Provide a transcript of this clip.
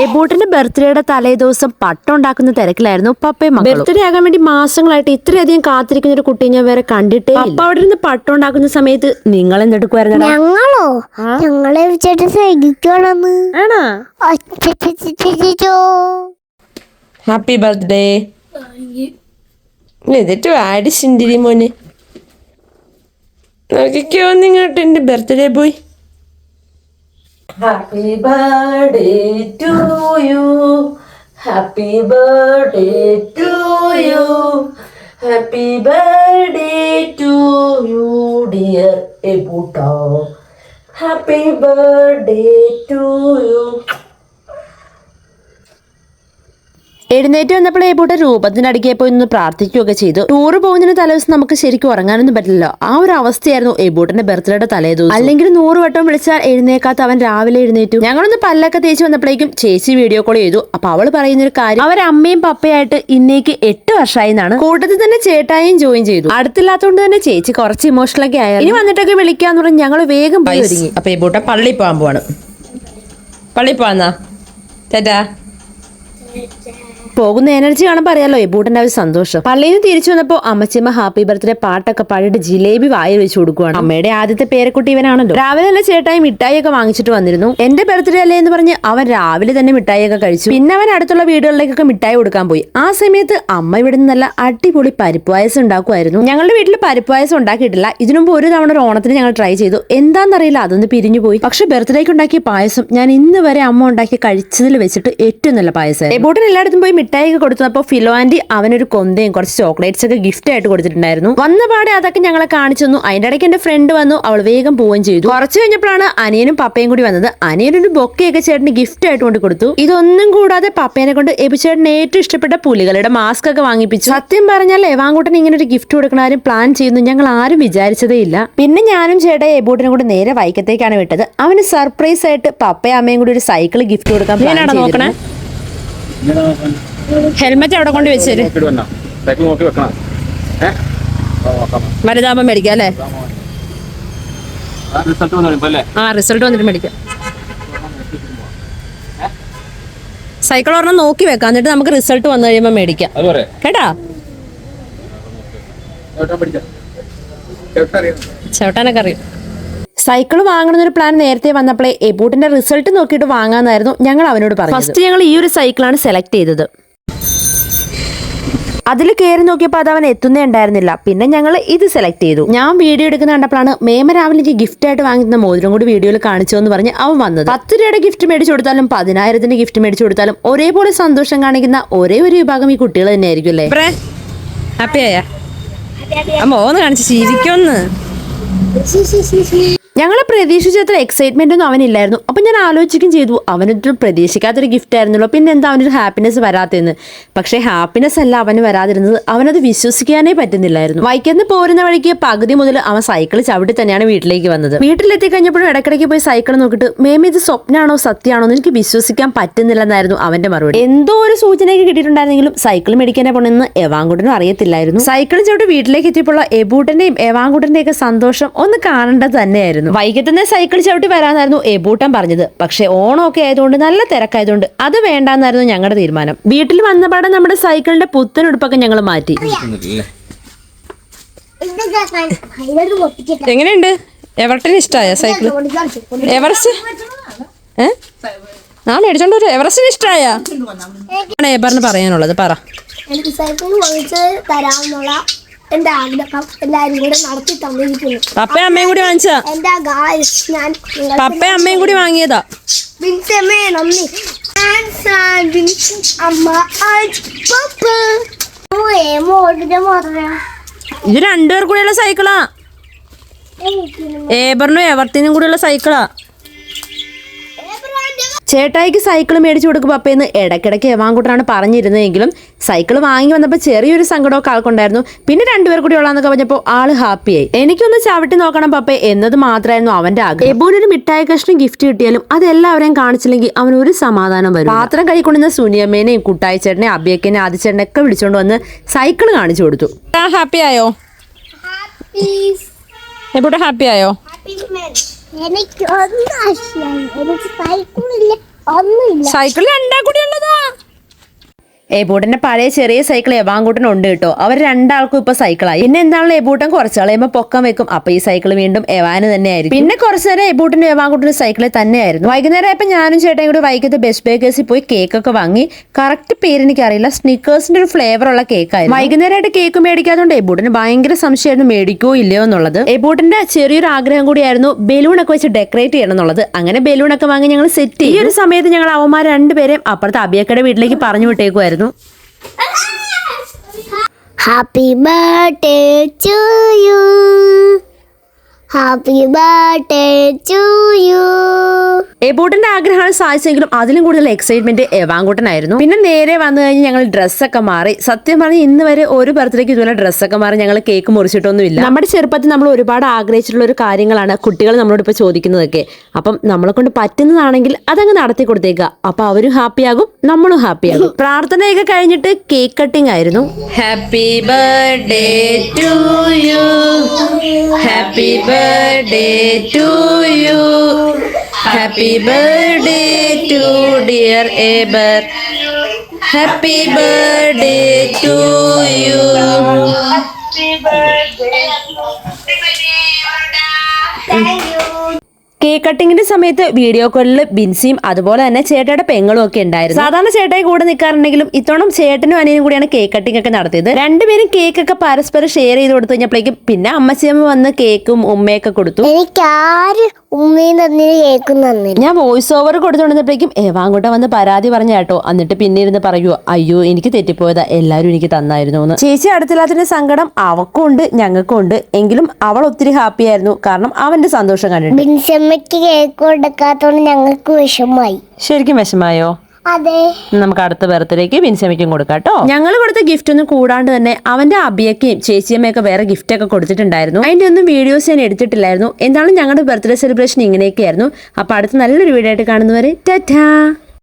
A ബോട്ടിന്റെ ബർത്ത്ഡേയുടെ തലേദിവസം പട്ടുണ്ടാക്കുന്ന തിരക്കിലായിരുന്നു പപ്പയും ബർത്ത്ഡേ ആകാൻ വേണ്ടി മാസങ്ങളായിട്ട് ഇത്രയധികം കാത്തിരിക്കുന്ന ഒരു കുട്ടിയെ ഞാൻ വേറെ കണ്ടിട്ടേ പപ്പ അവിടെ നിന്ന് പട്ടുണ്ടാക്കുന്ന സമയത്ത് നിങ്ങൾ എന്തെടുക്കുമായിരുന്നു ഞങ്ങളോ ഞങ്ങളെ ഹാപ്പി ബർത്ത്ഡേ എന്നിട്ട് ആടി സിന്തിരി മോനെ നോക്കിക്കോ നിങ്ങോട്ട് എന്റെ ബർത്ത്ഡേ പോയി Happy birthday to you. Happy birthday to you. Happy birthday to you, dear Ebuta. Happy birthday to you. എഴുന്നേറ്റ് വന്നപ്പോൾ ഏബൂട്ട രൂപത്തിനടുക്കെ പോയി ഒന്ന് പ്രാർത്ഥിക്കുകയൊക്കെ ചെയ്തു ടൂറ് പോകുന്നതിന് തലേദിവസം നമുക്ക് ശരിക്കും ഉറങ്ങാനൊന്നും പറ്റില്ലല്ലോ ആ ഒരു അവസ്ഥയായിരുന്നു ഏബൂട്ടന്റെ ബർത്ത്ഡേയുടെ ദിവസം അല്ലെങ്കിൽ നൂറ് വട്ടം വിളിച്ചാൽ എഴുന്നേക്കാത്ത അവൻ രാവിലെ എഴുന്നേറ്റു ഞങ്ങളൊന്ന് പല്ലൊക്കെ തേച്ച് വന്നപ്പോഴേക്കും ചേച്ചി വീഡിയോ കോൾ ചെയ്തു അപ്പൊ അവൾ പറയുന്ന ഒരു കാര്യം അവരമ്മയും പപ്പയായിട്ട് ഇന്നേക്ക് എട്ട് വർഷമായി എന്നാണ് കൂട്ടത്തിൽ തന്നെ ചേട്ടായും ജോയിൻ ചെയ്തു അടുത്തില്ലാത്തതുകൊണ്ട് തന്നെ ചേച്ചി കുറച്ച് ഇമോഷണൽ ഒക്കെ ആയാലും ഇനി വന്നിട്ടൊക്കെ വിളിക്കാന്ന് പറഞ്ഞു ഞങ്ങൾ വേഗം പോയി അപ്പൊ ഏബൂട്ട പള്ളി പോകാൻ പോവാണ് പള്ളി പോവാന്നാ ചേട്ടാ പോകുന്ന എനർജി കാണുമ്പോൾ അറിയാലോ എബൂട്ടന്റെ ഒരു സന്തോഷം പള്ളിയിൽ നിന്ന് തിരിച്ചു വന്നപ്പോൾ അമ്മച്ചിമ്മ ഹാപ്പി ബർത്ത്ഡേ പാട്ടൊക്കെ പാടിയിട്ട് ജിലേബി വായിൽ വെച്ച് കൊടുക്കുകയാണ് അമ്മയുടെ ആദ്യത്തെ പേരക്കുട്ടി ഇവനാണല്ലോ രാവിലെ തന്നെ ചേട്ടായി മിഠായിയൊക്കെ വാങ്ങിച്ചിട്ട് വന്നിരുന്നു എന്റെ ബർത്ത്ഡേ അല്ലേ എന്ന് പറഞ്ഞ് അവൻ രാവിലെ തന്നെ മിഠായിയൊക്കെ കഴിച്ചു പിന്നെ അവൻ അടുത്തുള്ള വീടുകളിലേക്കൊക്കെ മിഠായി കൊടുക്കാൻ പോയി ആ സമയത്ത് അമ്മ ഇവിടെ നിന്ന് നല്ല അടിപൊളി പരിപ്പ് പായസം ഉണ്ടാക്കുമായിരുന്നു ഞങ്ങളുടെ വീട്ടിൽ പരിപ്പ് പായസം ഉണ്ടാക്കിയിട്ടില്ല ഇതിനുമുമ്പ് ഒരു തവണ ഒരു ഓണത്തിന് ഞങ്ങൾ ട്രൈ ചെയ്തു എന്താണെന്നറിയില്ല അതൊന്ന് പിരിഞ്ഞു പോയി പക്ഷെ ബർത്ത്ഡേക്ക് ഉണ്ടാക്കിയ പായസം ഞാൻ ഇന്ന് വരെ അമ്മ ഉണ്ടാക്കി കഴിച്ചതിൽ വെച്ചിട്ട് ഏറ്റവും നല്ല പായസം എബോട്ടൻ എല്ലായിടത്തും പോയി മിഠായിയൊക്കെ ഫിലോ ഫിലോആൻറ്റി അവനൊരു കൊന്തയും കുറച്ച് ചോക്ലേറ്റ്സ് ഒക്കെ ഗിഫ്റ്റ് ആയിട്ട് കൊടുത്തിട്ടുണ്ടായിരുന്നു വന്ന അതൊക്കെ ഞങ്ങളെ കാണിച്ചു തന്നു അതിൻ്റെ ഇടയ്ക്ക് എന്റെ ഫ്രണ്ട് വന്നു അവൾ വേഗം പോവുകയും ചെയ്തു കുറച്ച് കഴിഞ്ഞപ്പോഴാണ് അനിയനും പപ്പയും കൂടി വന്നത് അനിയനൊരു ബൊക്കെയൊക്കെ ചേട്ടന് ഗിഫ്റ്റ് ആയിട്ട് കൊണ്ട് കൊടുത്തു ഇതൊന്നും കൂടാതെ പപ്പേനെ കൊണ്ട് എബിച്ചേട്ടന് ഏറ്റവും ഇഷ്ടപ്പെട്ട പുലികളുടെ മാസ്ക് ഒക്കെ വാങ്ങിപ്പിച്ചു സത്യം പറഞ്ഞാൽ എവാങ്കുട്ടൻ ഇങ്ങനെ ഒരു ഗിഫ്റ്റ് കൊടുക്കണാരും പ്ലാൻ ചെയ്യുന്നു ഞങ്ങൾ ആരും വിചാരിച്ചതേ ഇല്ല പിന്നെ ഞാനും ചേട്ടാ എബൂട്ടിനെ കൊണ്ട് നേരെ വൈക്കത്തേക്കാണ് വിട്ടത് അവന് സർപ്രൈസ് ആയിട്ട് പപ്പയും അമ്മയും കൂടി ഒരു സൈക്കിൾ ഗിഫ്റ്റ് കൊടുക്കാൻ ഹെൽമെറ്റ് അവിടെ കൊണ്ട് വെച്ചേര് വലുതാകുമ്പോ മേടിക്കാം അല്ലേ ആ റിസൾട്ട് വന്നിട്ട് മേടിക്കാം സൈക്കിൾ ഒരെണ്ണം നോക്കി വെക്കാം എന്നിട്ട് നമുക്ക് റിസൾട്ട് വന്നു കഴിയുമ്പോൾ മേടിക്കാം കേട്ടാ ചേട്ടാനൊക്കെ അറിയാം സൈക്കിൾ വാങ്ങണമെന്നൊരു പ്ലാൻ നേരത്തെ വന്നപ്പോഴേ എബൂട്ടിന്റെ റിസൾട്ട് നോക്കിയിട്ട് വാങ്ങാന്നായിരുന്നു ഞങ്ങൾ അവനോട് പറഞ്ഞു ഫസ്റ്റ് ഞങ്ങൾ ഈ ഒരു സൈക്കിളാണ് സെലക്ട് ചെയ്തത് അതിൽ കയറി നോക്കിയപ്പോൾ അത് അവൻ എത്തുന്നേ ഉണ്ടായിരുന്നില്ല പിന്നെ ഞങ്ങൾ ഇത് സെലക്ട് ചെയ്തു ഞാൻ വീഡിയോ എടുക്കുന്ന കണ്ടപ്പോഴാണ് മേമ രാവിലെ എനിക്ക് ഗിഫ്റ്റ് ആയിട്ട് വാങ്ങുന്ന മോതിരം കൂടി വീഡിയോയിൽ കാണിച്ചു എന്ന് പറഞ്ഞ് അവൻ വന്നത് പത്ത് രൂപയുടെ ഗിഫ്റ്റ് മേടിച്ചു കൊടുത്താലും പതിനായിരത്തിന്റെ ഗിഫ്റ്റ് മേടിച്ചു കൊടുത്താലും ഒരേപോലെ സന്തോഷം കാണിക്കുന്ന ഒരേ ഒരു വിഭാഗം ഈ കുട്ടികൾ ആയിരിക്കും അല്ലേ ഹാപ്പിയായ കാണിച്ചു ചിരിക്കൊന്ന് ഞങ്ങൾ പ്രതീക്ഷിച്ചത്ര എക്സൈറ്റ്മെന്റ് ഒന്നും അവനില്ലായിരുന്നു അപ്പം ഞാൻ ആലോചിക്കുകയും ചെയ്തു അവനൊരു പ്രതീക്ഷിക്കാത്തൊരു ഗിഫ്റ്റ് ആയിരുന്നല്ലോ പിന്നെ എന്താ അവനൊരു ഹാപ്പിനെസ് വരാത്തതെന്ന് പക്ഷേ ഹാപ്പിനെസ് അല്ല അവന് വരാതിരുന്നത് അവനത് വിശ്വസിക്കാനേ പറ്റുന്നില്ലായിരുന്നു വൈക്കന്ന് പോരുന്ന വഴിക്ക് പകുതി മുതൽ അവൻ സൈക്കിൾ ചവിട്ടി തന്നെയാണ് വീട്ടിലേക്ക് വന്നത് വീട്ടിലെത്തി കഴിഞ്ഞപ്പോഴും ഇടയ്ക്കിടയ്ക്ക് പോയി സൈക്കിൾ നോക്കിയിട്ട് മേമ ഇത് സ്വപ്നമാണോ സത്യമാണോ എന്ന് എനിക്ക് വിശ്വസിക്കാൻ പറ്റുന്നില്ലെന്നായിരുന്നു അവന്റെ മറുപടി എന്തോ ഒരു സൂചനയൊക്കെ കിട്ടിയിട്ടുണ്ടായിരുന്നെങ്കിലും സൈക്കിൾ മേടിക്കാനെ പോണെന്ന് എവാങ്കുട്ടനും അറിയത്തില്ലായിരുന്നു സൈക്കിൾ ചവിട്ട് വീട്ടിലേക്ക് എത്തിയപ്പോൾ എബൂട്ടന്റെയും എവാങ്കുട്ടന്റെയും ഒക്കെ സന്തോഷം ഒന്ന് കാണേണ്ടത് തന്നെയായിരുന്നു ഉണ്ടായിരുന്നു തന്നെ സൈക്കിൾ ചവിട്ടി വരാനായിരുന്നു എബൂട്ടൻ പറഞ്ഞത് പക്ഷേ ഓണമൊക്കെ ആയതുകൊണ്ട് നല്ല തിരക്കായതുകൊണ്ട് അത് വേണ്ടെന്നായിരുന്നു ഞങ്ങളുടെ തീരുമാനം വീട്ടിൽ വന്നപാടെ നമ്മുടെ സൈക്കിളിന്റെ പുത്തൻ ഞങ്ങൾ മാറ്റി എങ്ങനെയുണ്ട് എവർട്ടിന് ഇഷ്ടമായ സൈക്കിൾ എവറസ്റ്റ് നാളെ അടിച്ചോണ്ട് വരും എവറസ്റ്റിന് ഇഷ്ടമായ ആണ് എബറിന് പറയാനുള്ളത് പറ എനിക്ക് സൈക്കിൾ വാങ്ങിച്ച് തരാമെന്നുള്ള എന്റെ ആഗ്രഹം എല്ലാരും കൂടെ നടത്തി തന്നിരിക്കുന്നു പപ്പ അമ്മയും കൂടി വാങ്ങിച്ചാ എന്റെ ഗായ്സ് ഞാൻ പപ്പ അമ്മയും കൂടി വാങ്ങിയതാ ബിൻസമ്മേ നന്ദി അമ്മ ഇത് രണ്ടുപേർ കൂടെയുള്ള സൈക്കിളാ ഏബറിനും എവർത്തിനും കൂടെയുള്ള സൈക്കിളാ ചേട്ടായിക്ക് സൈക്കിൾ മേടിച്ചു കൊടുക്കുമ്പോൾ എന്ന് ഇടയ്ക്കിടയ്ക്ക് എവാങ്കുട്ടനാണ് പറഞ്ഞിരുന്നതെങ്കിലും സൈക്കിൾ വാങ്ങി വന്നപ്പോൾ ചെറിയൊരു സങ്കടമൊക്കെ ആൾക്കുണ്ടായിരുന്നു പിന്നെ രണ്ടുപേർ കൂടി ഉള്ളതെന്നൊക്കെ പറഞ്ഞപ്പോൾ ആൾ ഹാപ്പിയായി എനിക്കൊന്ന് ചവിട്ടി നോക്കണം പപ്പേ എന്നത് മാത്രമായിരുന്നു അവന്റെ ആഗ്രഹം എബോനൊരു മിഠായി കഷ്ണം ഗിഫ്റ്റ് കിട്ടിയാലും അത് എല്ലാവരെയും കാണിച്ചില്ലെങ്കിൽ അവൻ ഒരു സമാധാനം വരും പാത്രം കഴിക്കൊണ്ടിരുന്ന സുനിയമ്മേനെയും കുട്ടായി ചേട്ടനെ അബിയക്കനെ ആദിച്ചേട്ടനെ ഒക്കെ വിളിച്ചുകൊണ്ട് വന്ന് സൈക്കിൾ കാണിച്ചു കൊടുത്തു ഹാപ്പി ആയോ എബോട്ട് ഹാപ്പി ആയോ എനിക്ക് ഒന്നും ആശയം എനിക്ക് സൈക്കിളില്ല ഒന്നുമില്ല സൈക്കിൾ രണ്ടാ കൂടി ഉള്ളതാ എബൂട്ടന്റെ പഴയ ചെറിയ സൈക്കിൾ എബാങ്കൂട്ടന് ഉണ്ട് കേട്ടോ അവർ രണ്ടാൾക്കും ഇപ്പൊ സൈക്കിളായി പിന്നെ എന്താണ് എബൂട്ടൻ കുറച്ച് കളയുമ്പോൾ പൊക്കം വെക്കും അപ്പൊ ഈ സൈക്കിൾ വീണ്ടും എവാന് തന്നെയായിരുന്നു പിന്നെ കുറച്ചു നേരം എബൂട്ടന്റെ എബാങ്കൂട്ടന്റെ സൈക്കിളിൽ തന്നെയായിരുന്നു വൈകുന്നേരം ഇപ്പൊ ഞാനും ചേട്ടൻ കൂടി വൈകിട്ട് ബെസ്റ്റ് ബേക്കേഴ്സിൽ പോയി കേക്കൊക്കെ വാങ്ങി കറക്റ്റ് പേര് എനിക്കറിയില്ല സ്നിക്കേഴ്സിന്റെ ഒരു ഫ്ലേവർ ഉള്ള കേക്കായിരുന്നു വൈകുന്നേരമായിട്ട് കേക്ക് മേടിക്കാത്തതുകൊണ്ട് എബൂട്ടന് ഭയങ്കര സംശയമായിരുന്നു മേടിക്കോ ഇല്ലയോ എന്നുള്ളത് എബൂട്ടന്റെ ചെറിയൊരു ആഗ്രഹം കൂടിയായിരുന്നു ബലൂൺ ഒക്കെ വെച്ച് ഡെക്കറേറ്റ് ചെയ്യണം എന്നുള്ളത് അങ്ങനെ ബലൂൺ ഒക്കെ വാങ്ങി ഞങ്ങൾ സെറ്റ് ഈ ഒരു സമയത്ത് ഞങ്ങൾ അവന്മാർ രണ്ടുപേരെയും അപ്പുറത്തെ അബിയക്കയുടെ വീട്ടിലേക്ക് പറഞ്ഞു വിട്ടേക്കുമായിരുന്നു ഉണ്ടായിരുന്നു happy birthday to you happy birthday to you എബൂട്ടിന്റെ ആഗ്രഹങ്ങൾ സാധിച്ചെങ്കിലും അതിലും കൂടുതൽ എക്സൈറ്റ്മെന്റ് എവാങ്കൂട്ടനായിരുന്നു പിന്നെ നേരെ വന്നു കഴിഞ്ഞ് ഞങ്ങൾ ഡ്രസ്സൊക്കെ മാറി സത്യം പറഞ്ഞ് ഇന്ന് വരെ ഒരു ബർത്ത്ഡേക്ക് ഇതുപോലെ ഡ്രസ്സൊക്കെ മാറി ഞങ്ങൾ കേക്ക് മുറിച്ചിട്ടൊന്നുമില്ല നമ്മുടെ ചെറുപ്പത്തിൽ നമ്മൾ ഒരുപാട് ആഗ്രഹിച്ചിട്ടുള്ള ഒരു കാര്യങ്ങളാണ് കുട്ടികൾ നമ്മളോട് ഇപ്പൊ ചോദിക്കുന്നതൊക്കെ അപ്പം നമ്മളെ കൊണ്ട് പറ്റുന്നതാണെങ്കിൽ അതങ്ങ് നടത്തി കൊടുത്തേക്കുക അപ്പൊ അവരും ഹാപ്പിയാകും നമ്മളും ഹാപ്പിയാകും പ്രാർത്ഥനയൊക്കെ കഴിഞ്ഞിട്ട് കേക്ക് കട്ടിംഗ് ആയിരുന്നു happy birthday to you Happy birthday to you. Happy birthday to dear Eber. Happy birthday to you. Happy birthday. Thank you. Cake കട്ടിങ്ങിന്റെ സമയത്ത് വീഡിയോ കോളിൽ ബിൻസിയും അതുപോലെ തന്നെ ചേട്ടയുടെ പെങ്ങളും ഒക്കെ ഉണ്ടായിരുന്നു സാധാരണ ചേട്ടായി കൂടെ നിൽക്കാറുണ്ടെങ്കിലും ഇത്തവണ ചേട്ടനും അനിയനും കൂടിയാണ് കേക്ക് കട്ടിംഗ് ഒക്കെ നടത്തിയത് രണ്ടുപേരും കേക്ക് ഒക്കെ പരസ്പരം ഷെയർ ചെയ്ത് കൊടുത്തു കഴിഞ്ഞപ്പോഴേക്കും പിന്നെ അമ്മച്ചിയമ്മ വന്ന് കേക്കും ഉമ്മയൊക്കെ കൊടുത്തു എനിക്ക് ആര് കേക്കും തന്നില്ല ഞാൻ വോയിസ് ഓവർ കൊടുത്തുകൊണ്ടിരുന്നപ്പോഴേക്കും ഏവാങ്കോട്ട വന്ന് പരാതി പറഞ്ഞ കേട്ടോ എന്നിട്ട് പിന്നെ ഇരുന്ന് അയ്യോ എനിക്ക് തെറ്റിപ്പോയതാ എല്ലാവരും എനിക്ക് തന്നായിരുന്നു ചേച്ചി അടുത്തില്ലാത്തതിന്റെ സങ്കടം അവക്കും ഉണ്ട് ഞങ്ങൾക്കും ഉണ്ട് എങ്കിലും അവൾ ഒത്തിരി ഹാപ്പി ആയിരുന്നു കാരണം അവന്റെ സന്തോഷം കണ്ടിട്ടുണ്ട് അമ്മയ്ക്ക് കേക്ക് കൊടുക്കാത്തോണ്ട് ഞങ്ങൾക്ക് വിഷമായി ശരിക്കും വിഷമായോ അതെ നമുക്ക് അടുത്ത ബർത്ത്ഡേക്ക് ബിൻസമ്മയ്ക്കും കൊടുക്കാം കേട്ടോ ഞങ്ങൾ കൊടുത്ത ഗിഫ്റ്റ് ഒന്നും കൂടാണ്ട് തന്നെ അവന്റെ അബിയക്കും ചേച്ചിയമ്മയൊക്കെ വേറെ ഗിഫ്റ്റ് ഒക്കെ കൊടുത്തിട്ടുണ്ടായിരുന്നു അതിന്റെ ഒന്നും വീഡിയോസ് ഞാൻ എടുത്തിട്ടില്ലായിരുന്നു എന്താണ് ഞങ്ങളുടെ ബർത്ത്ഡേ സെലിബ്രേഷൻ ഇങ്ങനെയൊക്കെയായിരുന്നു അപ്പൊ അടുത്ത നല്ലൊരു വീഡിയോ ആയിട്ട് കാണുന്നവരെ ടാറ്റാ